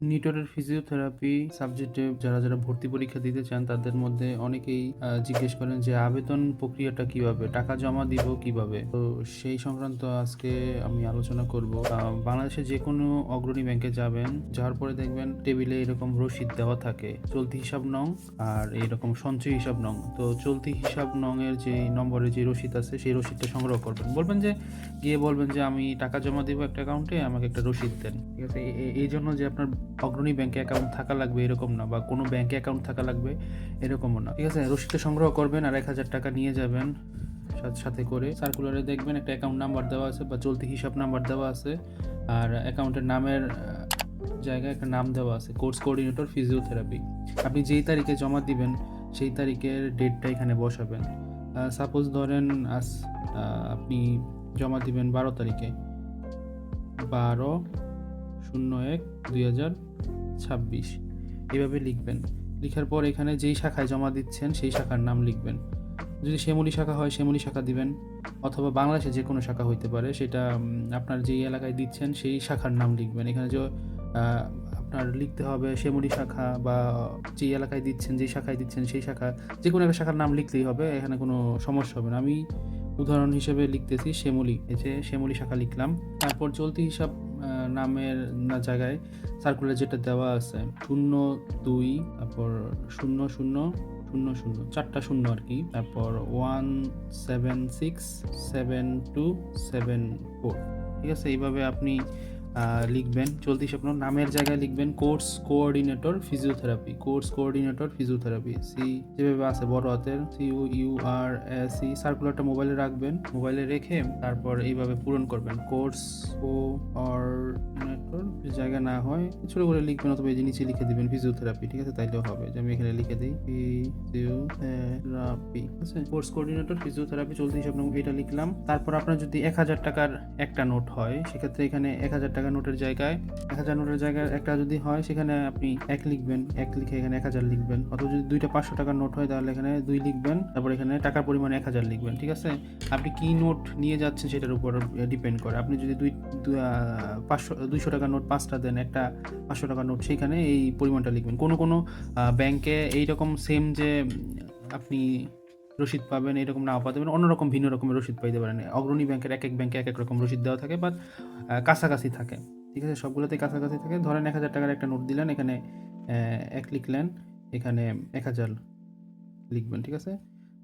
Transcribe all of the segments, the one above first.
নিটোরের physiotherapy সাবজেক্টে যারা যারা ভর্তি পরীক্ষা দিতে চান, তাদের মধ্যে অনেকেই জিজ্ঞেস করেন যে আবেদন প্রক্রিয়াটা কীভাবে? টাকা জমা দিব কীভাবে? তো সেই সংক্রান্ত আজকে আমি আলোচনা করব। বাংলাদেশে যে কোনো অগ্রণী ব্যাংকে যাবেন, যাওয়ার পরে দেখবেন টেবিলে এরকম রসিদ দেওয়া থাকে। চলতি হিসাব নং আর এরকম সঞ্চয় হিসাব নং। তো চলতি হিসাব নং এর যে নম্বরের যে রসিদ আছে, সেই রসিদটা সংগ্রহ করবেন। বলবেন যে, গিয়ে বলবেন যে আমি টাকা জমা দিব একটা অ্যাকাউন্টে আমাকে একটা রসিদ দেন। ঠিক আছে? এই জন্য যে আপনার অগ্রণী ব্যাংকে অ্যাকাউন্ট থাকা লাগবে এরকম না বা কোনো ব্যাংকে অ্যাকাউন্ট থাকা লাগবে এরকমও না। ঠিক আছে? রসিদটা সংগ্রহ করবেন আর এক হাজার টাকা নিয়ে যাবেন সাথে সাথে করে। সার্কুলারে দেখবেন একটা অ্যাকাউন্ট নাম্বার দেওয়া আছে বা চলতি হিসাব নাম্বার দেওয়া আছে। আর অ্যাকাউন্টের নামের জায়গায় একটা নাম দেওয়া আছে। কোর্স কোঅর্ডিনেটর ফিজিওথেরাপি আপনি যেই তারিখে জমা দিবেন, সেই তারিখের ডেটটা এখানে বসাবেন। সাপোজ ধরেন আজ আপনি জমা দিবেন বারো তারিখে। বারো শূন্য এক দুই হাজার ছাব্বিশ। এভাবে লিখবেন। লেখার পর এখানে যেই শাখায় জমা দিচ্ছেন, সেই শাখার নাম লিখবেন। যদি শ্যামলী শাখা হয়, শ্যামলী শাখা দিবেন। অথবা বাংলাদেশে যে কোনো শাখা হইতে পারে, সেটা আপনার যেই এলাকায় দিচ্ছেন, সেই শাখার নাম লিখবেন। এখানে যে আপনার লিখতে হবে শ্যামলী শাখা বা যেই এলাকায় দিচ্ছেন, যেই শাখায় দিচ্ছেন, সেই শাখা যে কোনো একটা শাখার নাম লিখলেই হবে, এখানে কোনো সমস্যা হবে না। আমি উদাহরণ হিসেবে লিখতেছি শ্যামলী। এই যে, শ্যামলী শাখা লিখলাম। তারপর চলতি হিসাব নামের না জায়গায় সার্কুলার যেটা দেওয়া আছে, শূন্য দুই, তারপর শূন্য শূন্য শূন্য শূন্য, চারটা শূন্য আর কি, তারপর one seven six seven two seven four ঠিক আছে? এইভাবে আপনি লিখবেন, চলতি নাম- নামের জায়গায় লিখবেন, course coordinator, physiotherapy, course coordinator, physiotherapy C যেভাবে আছে, বড় হাতের C U U R S C সার্কুলারটা মোবাইলে রাখবেন মোবাইলে রেখে তারপর এইভাবে পূরণ করবেন, কোর্স ও অর্ডিনেটর জায়গা না হয় ছোট করে লিখবেন অথবা এই যে নিচে লিখে দিবেন, ফিজিওথেরাপি, ঠিক আছে? তাইলেও হবে, যে আমি এখানে লিখে দিই, ফিজিওথেরাপি, ঠিক আছে? কোর্স কোঅর্ডিনেটর, ফিজিওথেরাপি, চলতি হিসাব এটা লিখলাম। তারপর আপনার যদি এক হাজার টাকার একটা নোট হয়, সেক্ষেত্রে এখানে এক হাজার টাকা নোটের জায়গায়, এক হাজার নোটের জায়গায় একটা যদি হয়, সেখানে আপনি এক লিখবেন, এক লিখে এখানে এক হাজার লিখবেন। অথবা যদি দুইটা পাঁচশো টাকার নোট হয়, তাহলে এখানে দুই লিখবেন, তারপর এখানে টাকার পরিমাণ এক হাজার লিখবেন, ঠিক আছে? আপনি কি নোট নিয়ে যাচ্ছেন সেটার উপর ডিপেন্ড করে। আপনি যদি দুই পাঁচশো, দুইশো টাকার নোট পাঁচটা দেন, একটা পাঁচশো টাকার নোট, সেইখানে এই পরিমাণটা লিখবেন। কোনো কোনো ব্যাংকে এইরকম সেম যে আপনি রসিদ পাবেন, এরকম নাও পাতে পারেন অন্যরকম, ভিন্ন রকমের রসিদ পাইতে পারেন। অগ্রণী ব্যাংকের এক এক ব্যাংকে এক এক রকম রসিদ দেওয়া থাকে বা কাছাকাছি থাকে। ঠিক আছে? সবগুলোতেই কাছাকাছি থাকে। ধরেন এক হাজার টাকার একটা নোট দিলেন, এখানে এক লিখলেন, এখানে এক হাজার লিখবেন, ঠিক আছে?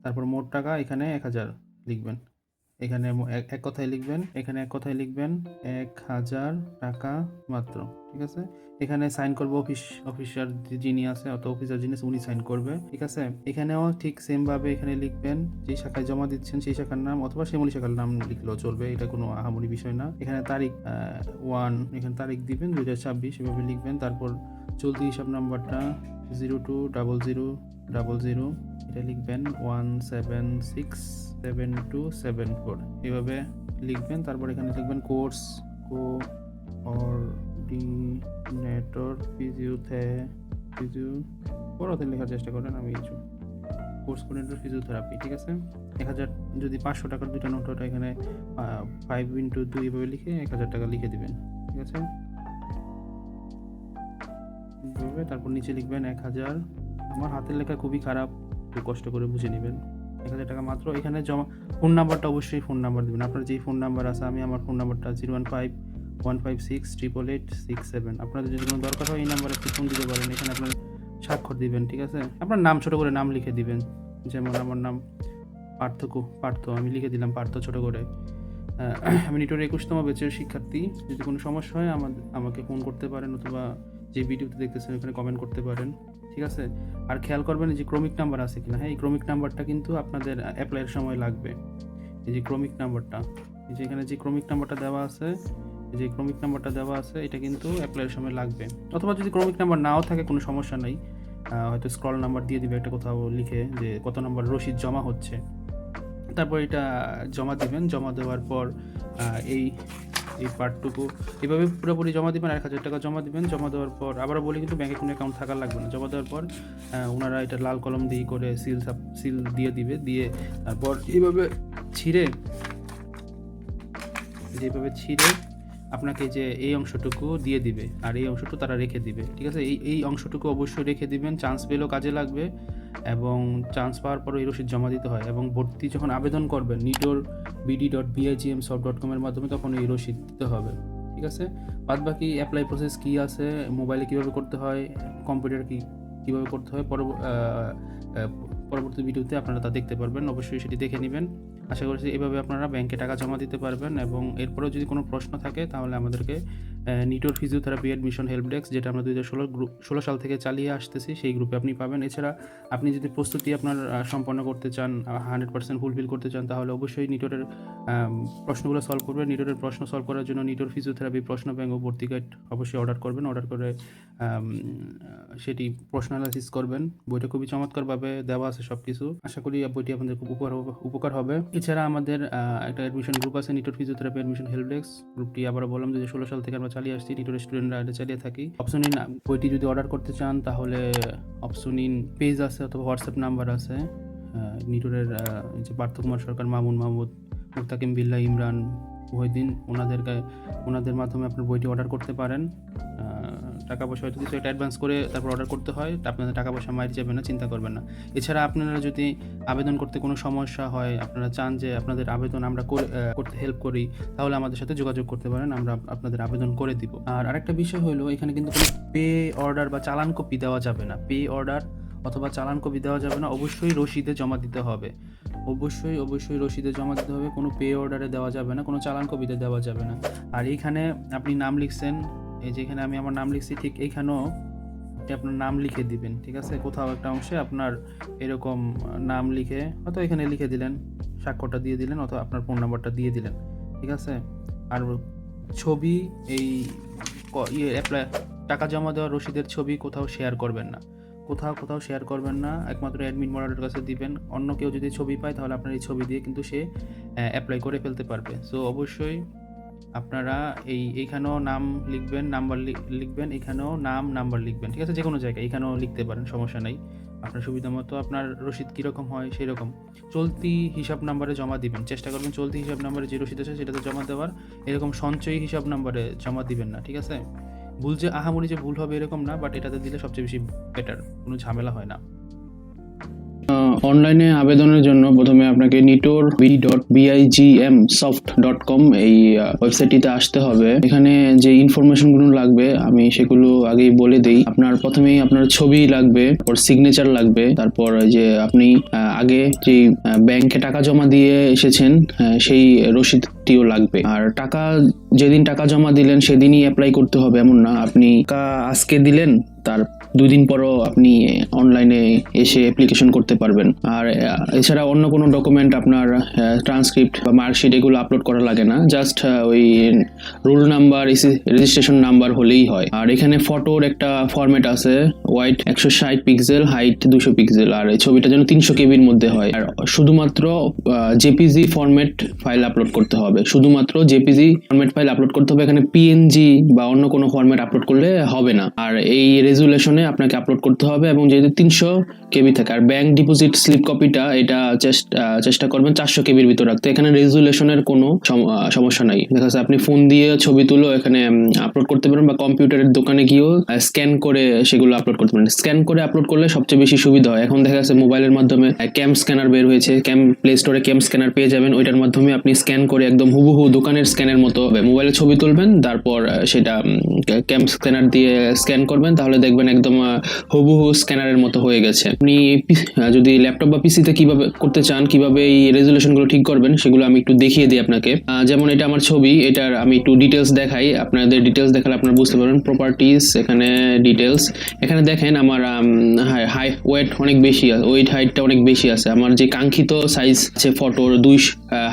তারপর মোট টাকা এখানে এক হাজার লিখবেন। এখানে এক কথায় লিখবেন, এখানে এক কথায় লিখবেন, এক হাজার টাকা মাত্র। ঠিক আছে? এখানে সাইন করব অফিস অফিসার যিনি আছে অত অফিসার যিনি উনি সাইন করবে, ঠিক আছে? এখানেও ঠিক সেম ভাবে এখানে লিখবেন, যে শাখায় জমা দিচ্ছেন সেই শাখার নাম, অথবা শ্যামলী শাখার নাম লিখলেও চলবে, এটা কোনো আহামরি বিষয় না। এখানে তারিখ ওয়ান এখানে তারিখ দিবেন, দুই হাজার ছাব্বিশ, এভাবে লিখবেন, তারপর চলতি হিসাব নাম্বারটা zero two double zero double zero এটা লিখবেন one seven six seven two seven four এভাবে লিখবেন, তারপর এখানে লিখবেন কোর্স কো অর্ডিনেটর ফিজিওথে ফিজিও বড়তে লেখার চেষ্টা করেন, আমি কিছু কোর্স কোঅর্ডিনেটর ফিজিওথেরাপি ঠিক আছে? এক হাজার, যদি পাঁচশো টাকার দুইটা নোট ওটা এখানে ফাইভ ইন্টু দুই এভাবে লিখে এক হাজার টাকা লিখে দিবেন, ঠিক আছে? তারপর নিচে লিখবেন এক হাজার। আমার হাতের লেখা খুবই খারাপ, একটু কষ্ট করে বুঝে নেবেন। এক হাজার টাকা মাত্র, এখানে জমা ফোন নাম্বারটা অবশ্যই ফোন নাম্বার দেবেন। আপনার যেই ফোন নাম্বার আছে, আমি আমার ফোন নাম্বারটা zero one five one five six triple eight six seven আপনাদের যদি কোনো দরকার হয়, এই নাম্বারে একটু ফোন দিতে পারেন। এখানে আপনার স্বাক্ষর দিবেন, ঠিক আছে? আপনার নাম ছোট করে নাম লিখে দিবেন। যেমন আমার নাম পার্থকু পার্থ। আমি লিখে দিলাম পার্থ ছোট করে। আমি নিটোর একুশতম বেচের শিক্ষার্থী। যদি কোনো সমস্যা হয় আমাদের আমাকে ফোন করতে পারেন অথবা যে ভিডিওতে দেখতেছেন, ওখানে কমেন্ট করতে পারেন। ঠিক আছে? আর খেয়াল করবেন যে ক্রমিক নাম্বার আছে কিনা। হ্যাঁ এই ক্রমিক নাম্বারটা কিন্তু আপনাদের অ্যাপ্লাইয়ের সময় লাগবে। এই যে ক্রমিক নাম্বারটা এই যে এখানে যে ক্রমিক নাম্বারটা দেওয়া আছে যে ক্রমিক নাম্বারটা দেওয়া আছে, এটা কিন্তু অ্যাপ্লাইয়ের সময় লাগবে। অথবা যদি ক্রমিক নাম্বার নাও থাকে, কোনো সমস্যা নেই। হয়তো স্ক্রল নাম্বার দিয়ে দিবে, একটা কোথাও লিখে যে কত নাম্বার রসিদ জমা হচ্ছে। তারপর এটা জমা দিবেন, জমা দেওয়ার পর এই এই পার্টটুকু এভাবে পুরোপুরি জমা দিবেন এক হাজার টাকা জমা দিবেন। জমা দেওয়ার পর আবারও বলি, কিন্তু ব্যাংকে কোনো অ্যাকাউন্ট থাকার লাগবে না। জমা দেওয়ার পর ওনারা এটা লাল কলম দিয়ে করে সিল সিল দিয়ে দিবে, দিয়ে তারপর এইভাবে ছিঁড়ে, যেভাবে ছিঁড়ে আপনাকে যে এই অংশটুকু দিয়ে দিবে আর এই অংশটুকু তারা রেখে দিবে, ঠিক আছে? এই এই অংশটুকু অবশ্যই রেখে দিবেন চান্স পেলেও কাজে লাগবে এবং চান্স পাওয়ার পরও এই রসিদ জমা দিতে হয় এবং ভর্তি যখন আবেদন করবেন নিটোর বিডি ডট বিআইজিএম সব ডট কমের মাধ্যমে তখন এই রসিদ দিতে হবে, ঠিক আছে? বাদ বাকি অ্যাপ্লাই প্রসেস কী আছে মোবাইলে কীভাবে করতে হয় কম্পিউটার কী, কীভাবে করতে হয় পরবর্তী ভিডিওতে আপনারা তা দেখতে পারবেন, অবশ্যই সেটি দেখে নেবেন। আশা করছি এভাবে আপনারা ব্যাংকে টাকা জমা দিতে পারবেন এবং এরপরেও যদি কোনো প্রশ্ন থাকে তাহলে আমাদেরকে NITOR physiotherapy admission help desk যেটা আমরা দুই হাজার ষোলো গ্রুপ, ষোলো সাল থেকে চালিয়ে আসতেছি, সেই গ্রুপে আপনি পাবেন। এছাড়া আপনি যদি প্রস্তুতি আপনার সম্পন্ন করতে চান হান্ড্রেড পার্সেন্ট ফুলফিল করতে চান, তাহলে অবশ্যই নিটোরের প্রশ্নগুলো সলভ করবেন। নিটোরের প্রশ্ন সলভ করার জন্য নিটোর ফিজিওথেরাপি প্রশ্ন ব্যাংক ও অবশ্যই অর্ডার করবেন। অর্ডার করে সেটি প্রশ্ন অ্যানালাইসিস করবেন। বইটা খুবই চমৎকারভাবে দেওয়া আছে সব কিছু আশা করি বইটি আপনাদের খুব উপকার উপকার হবে। এছাড়া আমাদের একটা অ্যাডমিশন গ্রুপ আছে, NITOR physiotherapy admission help desk গ্রুপটি আবার বললাম যে ষোলো সাল থেকে আমরা চালিয়ে আসছি টিটোর স্টুডেন্টরা এটা চালিয়ে থাকি। অপশন ইন বইটি যদি অর্ডার করতে চান, তাহলে অপশন ইন পেজ আছে অথবা হোয়াটসঅ্যাপ নাম্বার আছে। নিটোরের যে পার্থ কুমার সরকার, মামুন মাহমুদ, মুক্তাকিম বিল্লা ইমরান ওহিদিন ওনাদেরকে, ওনাদের মাধ্যমে আপনার বইটি অর্ডার করতে পারেন। টাকা পয়সা হয়তো কিছু একটা অ্যাডভান্স করে তারপর অর্ডার করতে হয় আপনাদের টাকা পয়সা মারি যাবে না, চিন্তা করবেন না। এছাড়া আপনারা যদি আবেদন করতে কোনো সমস্যা হয়, আপনারা চান যে আপনাদের আবেদন আমরা করে- করতে হেল্প করি, তাহলে আমাদের সাথে যোগাযোগ করতে পারেন, আমরা আপনাদের আবেদন করে দিব। আর আরেকটা বিষয় হলো এখানে কিন্তু কোনো পে অর্ডার বা চালান কপি দেওয়া যাবে না। পে অর্ডার অথবা চালান কপি দেওয়া যাবে না, অবশ্যই রসিদে জমা দিতে হবে। অবশ্যই অবশ্যই রসিদে জমা দিতে হবে, কোনো পে অর্ডারে দেওয়া যাবে না, কোনো চালান কপিতে দেওয়া যাবে না। আর এইখানে আপনি নাম লিখছেন এই যেখানে আমি আমার নাম লিখছি, ঠিক এইখানেও আপনি আপনার নাম লিখে দিবেন, ঠিক আছে? কোথাও একটা অংশে আপনার এরকম নাম লিখে, হয়তো এখানে লিখে দিলেন, স্বাক্ষরটা দিয়ে দিলেন, অথবা আপনার ফোন নাম্বারটা দিয়ে দিলেন, ঠিক আছে? আর ছবি, এই ইয়ে অ্যাপ্লাই টাকা জমা দেওয়ার রসিদের ছবি কোথাও শেয়ার করবেন না। কোথাও কোথাও শেয়ার করবেন না, একমাত্র অ্যাডমিন মডারের কাছে দিবেন। অন্য কেউ যদি ছবি পায়, তাহলে আপনার এই ছবি দিয়ে কিন্তু সে অ্যাপ্লাই করে ফেলতে পারবে। সো অবশ্যই আপনারা এই, এইখানেও নাম লিখবেন, নাম্বার লিখবেন, এখানেও নাম, নাম্বার লিখবেন, ঠিক আছে? যে কোনো জায়গায় এখানেও লিখতে পারেন, সমস্যা নাই। আপনার সুবিধা মতো আপনার রসিদ কীরকম হয় সেই রকম চলতি হিসাব নাম্বারে জমা দিবেন, চেষ্টা করবেন চলতি হিসাব নাম্বারে যে রসিদ আছে সেটাতে জমা দেওয়ার। এরকম সঞ্চয়ী হিসাব নাম্বারে জমা দিবেন না, ঠিক আছে? ভুল যে আহামরি যে ভুল হবে এরকম না, বাট এটাতে দিলে সবচেয়ে বেশি বেটার কোনো ঝামেলা হয় না। অনলাইনে আবেদনের জন্য প্রথমে আপনাকে NITOR B dot BIGM soft dot com এই ওয়েবসাইটটিতে আসতে হবে। এখানে যে ইনফরমেশনগুলো লাগবে, আমি সেগুলো আগেই বলে দিই। আপনার প্রথমেই আপনার ছবি লাগবে, তারপর সিগনেচার লাগবে, তারপর যে আপনি আগে যে ব্যাংকে টাকা জমা দিয়ে এসেছেন সেই রসিদটিও লাগবে। আর টাকা, যেদিন টাকা জমা দিলেন, সেদিনই অ্যাপ্লাই করতে হবে, এমন না। আপনি আজকে দিলেন, তার দুই দিন পরও আপনি অনলাইনে এসে অ্যাপ্লিকেশন করতে পারবেন। আর এছাড়া অন্য কোনো ডকুমেন্ট আপনার ট্রান্সক্রিপ্ট বা মার্কশিট এগুলো আপলোড করা লাগে না। জাস্ট ওই রোল নাম্বার রেজিস্ট্রেশন নাম্বার হলেই হয়। আর এখানে ফটোর একটা ফরম্যাট আছে হোয়াইট একশো ষাট পিক্সেল হাইট দুশো পিক্সেল আর এই ছবিটা যেন তিনশো কেবির মধ্যে হয়। আর শুধুমাত্র জেপিজি ফরম্যাট ফাইল আপলোড করতে হবে। শুধুমাত্র জেপিজি ফরম্যাট ফাইল আপলোড করতে হবে। এখানে পিএনজি বা অন্য কোনো ফরম্যাট আপলোড করলে হবে না। আর এই রেজুলেশনে আপনাকে আপলোড করতে হবে এবং যেহেতু তিনশো কেবি থাকে, আর ব্যাংক ডিপোজিট স্লিপ কপিটা এটা চেষ্টা করবেন চারশো কেবির ভিতর রাখতে। এখানে রেজুলেশনের কোনো সমস্যা নাই। দেখা যাচ্ছে আপনি ফোন দিয়ে ছবি তুলো এখানে আপলোড করতে পারেন বা কম্পিউটারের দোকানে গিয়েও স্ক্যান করে সেগুলো আপলোড করতে পারেন। স্ক্যান করে আপলোড করলে সবচেয়ে বেশি সুবিধা হয়। এখন দেখা যাচ্ছে মোবাইলের মাধ্যমে ক্যাম স্ক্যানার বের হয়েছে। ক্যাম প্লে স্টোরে ক্যাম স্ক্যানার পেয়ে যাবেন। ওইটার মাধ্যমে আপনি স্ক্যান করে একদম হুবহু দোকানের স্ক্যানের মতো মোবাইলে ছবি তুলবেন। তারপর সেটা ক্যাম স্ক্যানার দিয়ে স্ক্যান করবেন। তাহলে দেখবেন একদম আহ, হুবহু স্ক্যানারের মতো হয়ে গেছে। আপনি যদি ল্যাপটপ বা পিসিতে কীভাবে করতে চান কীভাবে এই রেজুলেশনগুলো ঠিক করবেন সেগুলো আমি একটু দেখিয়ে দিই আপনাকে। যেমন এটা আমার ছবি এটার আমি একটু ডিটেলস দেখাই। আপনাদের ডিটেলস দেখালে আপনারা বুঝতে পারবেন প্রপার্টিস এখানে ডিটেলস এখানে দেখেন আমার হাই ওয়েট অনেক বেশি ওয়েট হাইটটা অনেক বেশি আছে। আমার যে কাঙ্ক্ষিত সাইজ আছে ফটোর দুই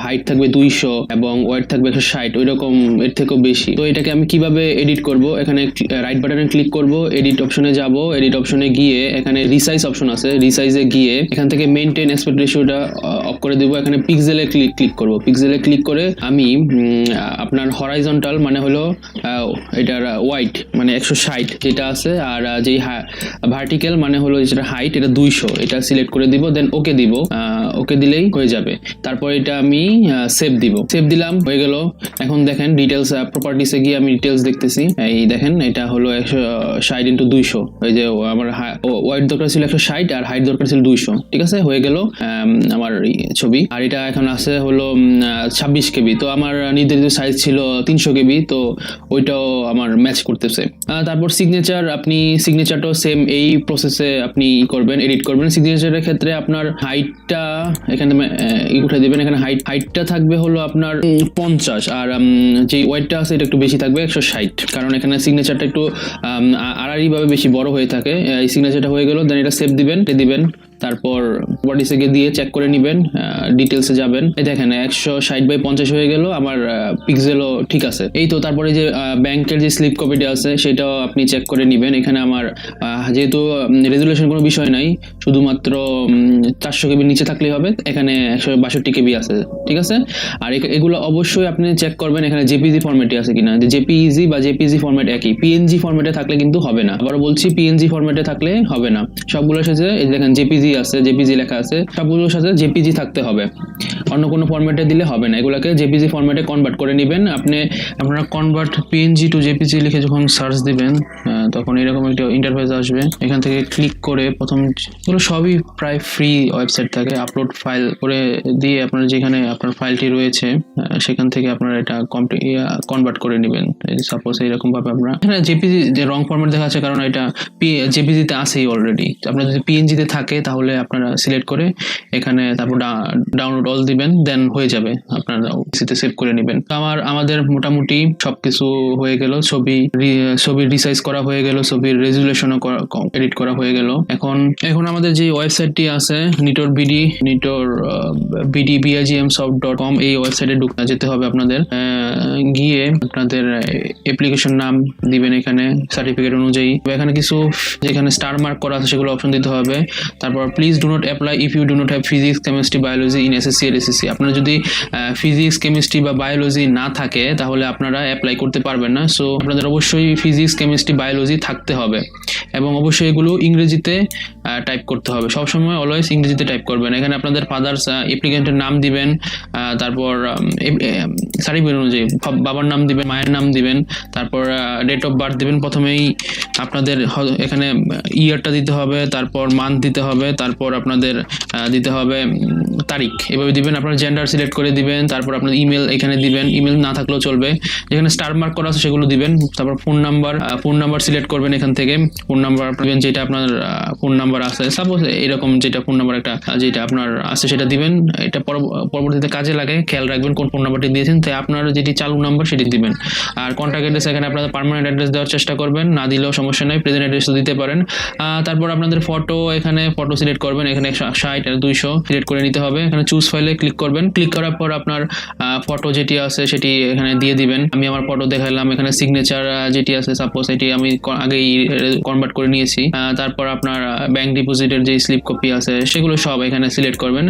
হাইট থাকবে দুইশো এবং ওয়েট থাকবে একশো ষাট ওই রকম এর থেকেও বেশি। তো এটাকে আমি কীভাবে এডিট করব? এখানে রাইট বাটনে ক্লিক করব এডিট অপশনে যাব এডিট অপশনে গিয়ে, এখানে রিসাইজ অপশন আছে রিসাইজে গিয়ে এখান থেকে মেনটেন অ্যাসপেক্ট রেশিওটা অফ করে দেবো। এখানে পিক্সেলে ক্লিক ক্লিক করব। পিক্সেলে ক্লিক করে আমি আপনার হরাইজন্টাল মানে হলো এটার ওয়াইট মানে একশো ষাট যেটা আছে, আর যেই ভার্টিক্যাল মানে হলো যেটা হাইট এটা দুইশো। এটা সিলেক্ট করে দিব দেন ওকে দিব। ওকে দিলেই হয়ে যাবে। তারপর এটা আমি সেভ দিব। সেভ দিলাম, হয়ে গেল। এখন দেখেন ডিটেলস প্রপার্টিসে গিয়ে আমি ডিটেলস দেখতেছি। এই দেখেন, এটা হলো একশো ষাট ইন্টু দুইশো। ওই যে আমার ওয়াইড দরকার ছিল একশো ষাট আর হাইট দরকার ছিল দুইশো, ঠিক আছে? হয়ে গেল আমার ছবি। আর এটা এখন আছে হলো ছাব্বিশ কেবি। তো আমার নির্ধারিত সাইজ ছিল তিনশো কেবি, তো ওইটাও আমার ম্যাচ করতেছে। তারপর সিগনেচার আপনি সিগনেচারটাও সেম এই প্রসেসে আপনি করবেন এডিট করবেন। সিগনেচারের ক্ষেত্রে আপনার হাইটটা এখানে উঠে দেবেন। এখানে হাইট হাইটটা থাকবে হলো আপনার পঞ্চাশ। আর যে ওয়েটটা আছে, এটা একটু বেশি থাকবে, একশো ষাট। কারণ এখানে সিগনেচারটা একটু আড়াআড়ি ভাবে বেশি বড় হয়ে থাকে। এই সিগনেচারটা হয়ে গেল দেন এটা সেভ দিবেন এটা দিবেন। তারপর বডিসে গিয়ে দিয়ে চেক করে নেবেন ডিটেলসে যাবেন। এই দেখেন, একশো ষাট বাই পঞ্চাশ হয়ে গেল, আমার পিক্সেলও ঠিক আছে। এই তো, তারপরে যে ব্যাংকের যে স্লিপ কপিটা আছে, সেটাও আপনি চেক করে নেবেন। এখানে আমার যেহেতু রেজুলেশন কোনো বিষয় নাই, শুধুমাত্র চারশো কেবি নিচে থাকলেই হবে। এখানে একশো বাষট্টি কেবি আছে, ঠিক আছে? আর এগুলো অবশ্যই আপনি চেক করবেন, এখানে জেপিজি ফরম্যাটে আছে কিনা। যে জেপিইজি বা জেপিজি ফরম্যাট একই। পিএনজি ফরম্যাটে থাকলে কিন্তু হবে না। আবার বলছি পিএনজি ফরম্যাটে থাকলে হবে না। সবগুলোর সাথে দেখেন জেপিজি আছে জেপিজি লেখা আছে সবগুলোর সাথে জেপিজি থাকতে হবে। অন্য কোনো ফরম্যাটে দিলে হবে না। এগুলোকে জেপিজি ফরম্যাটে কনভার্ট করে নেবেন। আপনি আপনারা কনভার্ট পিএনজি টু জেপিজি লিখে যখন সার্চ দিবেন তখন এরকম একটা ইন্টারফেস আসবে। এখান থেকে ক্লিক করে প্রথম এগুলো সবই প্রায় ফ্রি ওয়েবসাইট থাকে। আপলোড ফাইল করে দিয়ে আপনার যেখানে আপনার ফাইলটি রয়েছে সেখান থেকে আপনারা এটা কনভার্ট করে নেবেন। সাপোজ এইরকম ভাবে আমরা এখানে জেপিজি যে রং ফরম্যাট দেখা যাচ্ছে, কারণ এটা জেপিজিতে আছেই অলরেডি আপনার যদি পিএনজিতে থাকে, তাহলে আপনারা সিলেক্ট করে এখানে তারপর ডাউনলোড অল দিবেন দেন হয়ে যাবে। আপনারা পিসিতে সেভ করে নেবেন। আমার, আমাদের মোটামুটি সবকিছু হয়ে গেল। ছবি ছবির রিসাইজ করা হয়ে গেল ছবির রেজুলেশনও এডিট করা হয়ে গেল। এখন এখন আমাদের যে ওয়েবসাইটটি আছে, NITOR BD NITOR BD BIGM soft dot com এই ওয়েবসাইটে ঢুকতে যেতে হবে আপনাদের। গিয়ে আপনাদের অ্যাপ্লিকেশন নাম দিবেন এখানে সার্টিফিকেট অনুযায়ী। এখানে কিছু, যেখানে স্টার মার্ক করা আছে, সেগুলো অপশন দিতে হবে। তারপর please do not apply if you do not have physics chemistry biology in SSC এর এসএসসি আপনার যদি ফিজিক্স কেমিস্ট্রি বা বায়োলজি না থাকে, তাহলে আপনারা অ্যাপ্লাই করতে পারবেন না। সো আপনাদের অবশ্যই ফিজিক্স কেমিস্ট্রি বায়োলজি থাকতে হবে এবং অবশ্যই এগুলো ইংরেজিতে টাইপ করতে হবে। সবসময় অলওয়েজ ইংরেজিতে টাইপ করবেন। এখানে আপনাদের ফাদার্স অ্যাপ্লিকেন্টের নাম দিবেন তারপর সার্টিফিকেট অনুযায়ী বাবার নাম দিবেন, মায়ের নাম দিবেন, তারপর ডেট অফ বার্থ দিবেন। প্রথমেই আপনাদের এখানে ইয়ারটা দিতে হবে, তারপর মান্থ দিতে হবে, তারপর আপনাদের দিতে হবে তারিখ। এভাবে দিবেন, আপনার জেন্ডার সিলেক্ট করে দিবেন, তারপর আপনার ইমেল এখানে দিবেন। ইমেল না থাকলেও চলবে। যেখানে স্টার মার্ক করা আছে সেগুলো দিবেন, তারপর phone number phone number select করবেন এখান থেকে। ফোন নাম্বার দিবেন, যেটা আপনার ফোন নাম্বার আছে। সাপোজ এরকম যেটা ফোন নাম্বার একটা যেটা আপনার আছে সেটা দিবেন। এটা পরবর্তীতে কাজে লাগে, খেয়াল রাখবেন কোন ফোন নাম্বারটি দিয়েছেন। তাই আপনার যেটি চালু নাম্বার সেটি দিবেন। আর কন্ট্যাক্ট অ্যাড্রেস এখানে আপনাদের পার্মানেন্ট অ্যাড্রেস দেওয়ার চেষ্টা করবেন। না দিলেও সমস্যা নেই প্রেজেন্ট অ্যাড্রেসও দিতে পারেন। তারপর আপনাদের ফটো এখানে ফটো সিলেক্ট করবেন। এখানে ষাট আর দুইশো সিলেক্ট করে নিতে হবে। এখানে চুজ ফাইলে ক্লিক করবেন। ক্লিক করার পর আপনার ফটো যেটি আছে সেটি এখানে দিয়ে দিবেন। আমি আমার ফটো দেখালাম। এখানে সিগনেচার যেটি আছে সাপোজ এটি আমি আগেই কনভার্ট করে নিয়েছি। তারপর আপনার ব্যাংক ডিপোজিটের যে স্লিপ কপি আছে, সেগুলো সব এখানে সিলেক্ট করবেন।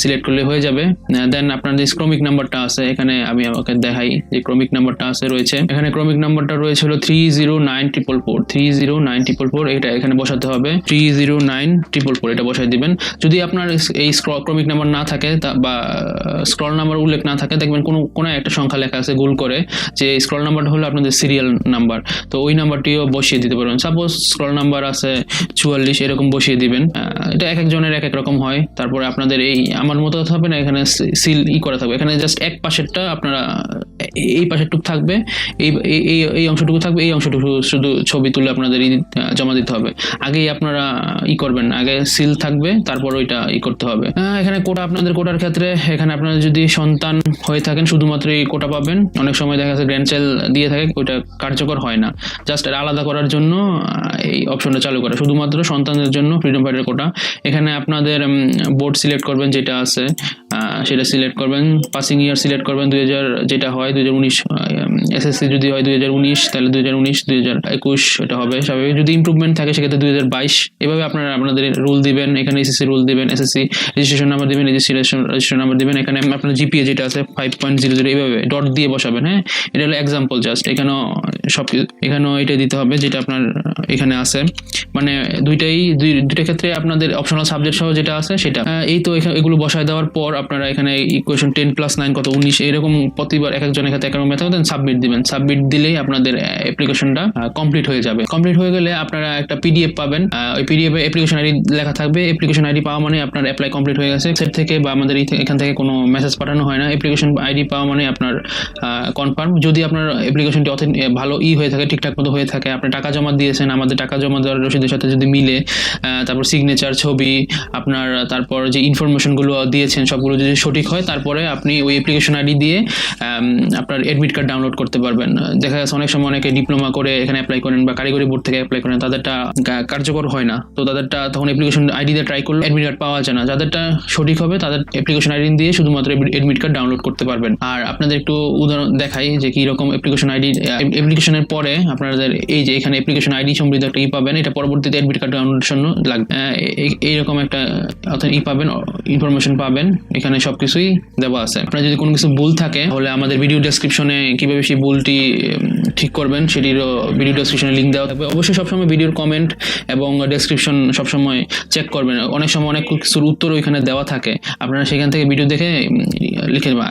সিলেক্ট করলে হয়ে যাবে। দেন আপনার যে ক্রমিক নাম্বারটা আছে, এখানে আমি আমাকে দেখাই যে ক্রমিক নাম্বারটা আছে, রয়েছে। এখানে ক্রমিক নাম্বারটা রয়েছে হলো three zero nine triple four three zero nine triple four এটা এখানে বসাতে হবে। Three zero nine triple four এটা বসাই দিবেন। যদি আপনার এই ক্রমিক নাম্বার না থাকে বা স্ক্রল নাম্বার উল্লেখ না থাকে, দেখবেন কোনো কোনো একটা সংখ্যা লেখা আছে গোল করে, যে স্ক্রল নাম্বারটা হলো আপনাদের সিরিয়াল নাম্বার তো ওই নাম্বারটিও বসিয়ে দিতে পারবেন। সাপোজ স্ক্রল নাম্বার আছে চুয়াল্লিশ, এরকম বসিয়ে দিবেন। এটা এক একজনের এক এক রকম হয়। তারপরে আপনাদের এই, আমার মতো থাকবে না, এখানে সিল ই করা থাকবে। এখানে জাস্ট এক পাশেরটা আপনারা এই পাশেরটুকু থাকবে, এই, এই- অংশটুকু থাকবে, এই অংশটুকু শুধু ছবি তুলে আপনাদের জমা দিতে হবে। আগেই আপনারা ই করবেন আগে সিল থাকবে, তারপর ওইটা ই করতে হবে। এখানে কোটা আপনাদের কোটার ক্ষেত্রে, এখানে আপনারা যদি সন্তান হয়ে থাকেন, শুধুমাত্র এই কোটা পাবেন। অনেক সময় দেখা যাচ্ছে গ্র্যান্ড চাইল্ড দিয়ে থাকে, ওইটা কার্যকর হয় না। জাস্ট আলাদা করার জন্য এই অপশনটা চালু করা। শুধুমাত্র সন্তানদের জন্য ফ্রিডম ফাইটার কোটা। এখানে আপনাদের বোর্ড সিলেক্ট করবেন যেটা আছে সেটা সিলেক্ট করবেন। পাসিং ইয়ার সিলেক্ট করবেন দুই হাজার, যেটা হয় দুই হাজার উনিশ এসএসসি যদি হয় দুই হাজার উনিশ, তাহলে দুই হাজার উনিশ, দুই হাজার একুশ এটা হবে। স্বাভাবিক, যদি ইমপ্রুভমেন্ট থাকে, সেক্ষেত্রে দুই হাজার বাইশ, এভাবে আপনারা আপনাদের রুল দিবেন, এখানে এসএসসি রুল দিবেন এসএসসি রেজিস্ট্রেশন নাম্বার দিবেন রেজিস্ট্রেশন রেজিস্ট্রেশন নাম্বার দিবেন, এখানে আপনার জিপিএ যেটা আছে ফাইভ পয়েন্ট জিরো জিরো এইভাবে ডট দিয়ে বসাবেন হ্যাঁ? এটা হলো এক্সাম্পল জাস্ট এখানেও সব এখানেও এটা দিতে হবে, যেটা আপনার এখানে আছে। মানে দুইটাই, দুই, দুইটা ক্ষেত্রে আপনাদের অপশনাল সাবজেক্ট সহ যেটা আছে সেটা। এই তো এগুলো বসায় দেওয়ার পর আপনারা এখানে ইকুয়েশন টেন প্লাস নাইন কত, উনিশ এরকম প্রতিবার এক একজনের ক্ষেত্রে এক রকম মেথড সাবমিট দিবেন। সাবমিট দিলেই আপনাদের অ্যাপ্লিকেশনটা কমপ্লিট হয়ে যাবে। কমপ্লিট হয়ে গেলে আপনারা একটা পিডিএফ পাবেন। ওই পিডিএফ অ্যাপ্লিকেশন আইডি লেখা থাকবে। অ্যাপ্লিকেশন আইডি পাওয়া মানে আপনার অ্যাপ্লাই কমপ্লিট হয়ে গেছে। সেট থেকে বা আমাদের এখান থেকে কোনো মেসেজ পাঠানো হয় না। অ্যাপ্লিকেশন আইডি পাওয়া মানে আপনার কনফার্ম যদি আপনার অ্যাপ্লিকেশনটি অথেন- ভালো ই হয়ে থাকে, ঠিকঠাক মতো হয়ে থাকে, আপনি টাকা জমা দিয়েছেন, আমাদের টাকা জমা দেওয়ার রসিদের সাথে যদি মিলে তারপর সিগনেচার ছবি, আপনার, তারপর যে ইনফরমেশনগুলো দিয়েছেন, সবগুলো যদি সঠিক হয়, তারপরে আপনি ওই অ্যাপ্লিকেশন আইডি দিয়ে আপনার এডমিট কার্ড ডাউনলোড করতে পারবেন। দেখা যাচ্ছে অনেক সময় অনেকে ডিপ্লোমা করে এখানে অ্যাপ্লাই করেন বা কারিগরি বোর্ড থেকে অ্যাপ্লাই করেন, তাদেরটা কার্যকর হয় না। তো তাদেরটা তখন অ্যাপ্লিকেশন আইডি দিয়ে ট্রাই করলে এডমিট কার্ড পাওয়া যায় না। যাদেরটা সঠিক হবে, তাদের অ্যাপ্লিকেশন আইডি দিয়ে শুধুমাত্র এডমিট কার্ড ডাউনলোড করতে পারবেন। আর আপনাদের একটু উদাহরণ দেখাই যে কি রকম অ্যাপ্লিকেশন আইডি অ্যাপ্লিকেশনের পরে আপনাদের এই যে এখানে অ্যাপ্লিকেশন আইডি সমৃদ্ধ একটা ই পাবেন, এটা পরবর্তীতে এডমিট কার্ড ডাউনলোডের জন্য লাগবে। এই- এইরকম একটা, অর্থাৎ ই পাবেন ইনফরমেশন পাবেন, এখানে সবকিছুই দেওয়া আছে। আপনার যদি কোনো কিছু ভুল থাকে, তাহলে আমাদের ভিডিও ডেসক্রিপশনে কীভাবে সেই ভুলটি ঠিক করবেন সেটির ভিডিও ডেসক্রিপশনে লিঙ্ক দেওয়া থাকবে। অবশ্যই সবসময় ভিডিওর কমেন্ট এবং ডেসক্রিপশন সবসময় চেক করবেন। অনেক সময় অনেক কিছুর উত্তর ওইখানে দেওয়া থাকে। আপনারা সেখান থেকে ভিডিও দেখে লিখে নেবেন।